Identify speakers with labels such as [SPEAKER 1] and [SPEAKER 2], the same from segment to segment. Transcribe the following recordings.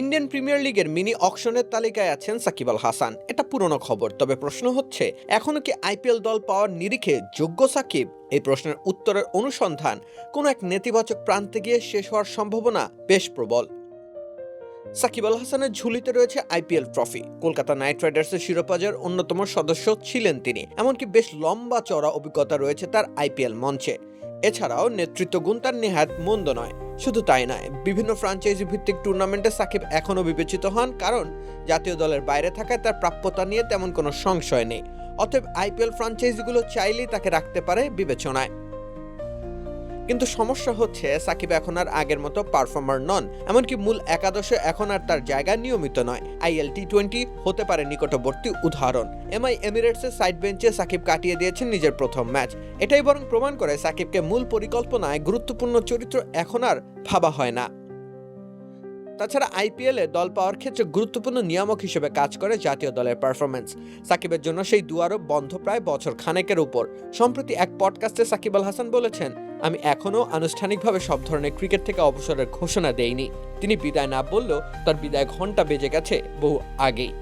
[SPEAKER 1] Indian premier লিগের mini অকশনের তালিকায় আছেন সাকিব আল হাসান। এটা পুরনো খবর, তবে প্রশ্ন হচ্ছে, এখনও কি আইপিএল দল পাওয়ার নিরিখে যোগ্য সাকিব? এই প্রশ্নের উত্তরের অনুসন্ধান কোনো এক নেতিবাচক প্রান্তে গিয়ে শেষ হওয়ার সম্ভাবনা বেশ প্রবল। সাকিব আল হাসানের ঝুলিতে রয়েছে আইপিএল ট্রফি। কলকাতা নাইট রাইডার্সের শিরোপাজের অন্যতম সদস্য ছিলেন তিনি। এমনকি বেশ লম্বা চড়া অভিজ্ঞতা রয়েছে তার আইপিএল মঞ্চে। এছাড়াও নেতৃত্ব গুণ তার নেহাত মন্দ নয়। শুধু তাই নয়, বিভিন্ন ফ্রাঞ্চাইজি ভিত্তিক টুর্নামেন্টে সাকিব এখনও বিবেচিত হন, কারণ জাতীয় দলের বাইরে থাকায় তার প্রাপ্যতা নিয়ে তেমন কোনো সংশয় নেই। অতএব আইপিএল ফ্রাঞ্চাইজিগুলো চাইলেই তাকে রাখতে পারে বিবেচনায়। কিন্তু সমস্যা হচ্ছে সাকিব এখন আর আগের মতো পারফর্মার নন, এমনকি মূল একাদশে এখন আর তার জায়গা নিয়মিত নয়। আইএল টি টোয়েন্টি হতে পারে নিকটবর্তী উদাহরণ। এমআই এমিরেটসের সাইড বেঞ্চে সাকিব কাটিয়ে দিয়েছেন নিজের প্রথম ম্যাচ এটাই বরং প্রমাণ করে সাকিবকে মূল পরিকল্পনায় গুরুত্বপূর্ণ চরিত্র এখন আর ভাবা হয় না। তাছাড়া আইপিএলে দল পাওয়ার ক্ষেত্রে গুরুত্বপূর্ণ নিয়ামক হিসেবে কাজ করে জাতীয় দলের পারফরমেন্স সাকিবের জন্য সেই দুয়ারও বন্ধ প্রায় বছর খানেকের উপর। সম্প্রতি এক পডকাস্টে সাকিব আল হাসান বলেছেন আমি এখনও আনুষ্ঠানিকভাবে সব ধরনের ক্রিকেট থেকে অবসরের ঘোষণা দেইনি। তিনি বিদায় না বললেও তার বিদায় ঘণ্টা বেজে গেছে বহু আগেই।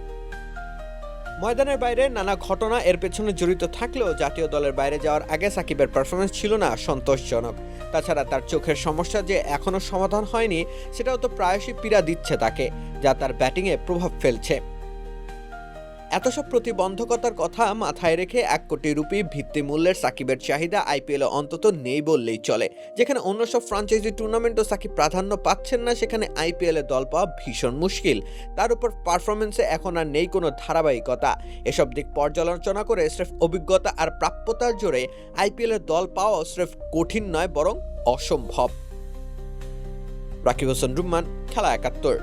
[SPEAKER 1] ময়দানের বাইরে নানা ঘটনা এর পেছনে জড়িত থাকলেও জাতীয় দলের বাইরে যাওয়ার আগে সাকিবের পারফরমেন্স ছিল না সন্তোষজনক। তাছাড়া তার চোখের সমস্যা যে এখনও সমাধান হয়নি, সেটাও তো প্রায়শই পীড়া দিচ্ছে তাকে, যা তার ব্যাটিংয়ে প্রভাব ফেলছে। এত সব প্রতিবন্ধকতার কথা মাথায় রেখে এক কোটি রুপি ভিত্তিমূল্যের সাকিবের চাহিদা আইপিএলে অন্তত নেই বললেই চলে। যেখানে অন্য সব ফ্রাঞ্চাইজি টুর্নামেন্টও সাকিব প্রাধান্য পাচ্ছেন না, সেখানে আইপিএলে দল পাওয়া ভীষণ মুশকিল। তার উপর পারফরমেন্সে এখন আর নেই কোনো ধারাবাহিকতা। এসব দিক পর্যালোচনা করে স্রেফ অভিজ্ঞতা আর প্রাপ্যতার জোরে আইপিএলে দল পাওয়া স্রেফ কঠিন নয়, বরং অসম্ভব। রাকিব হোসেন, রুম্মান, খেলা একাত্তর।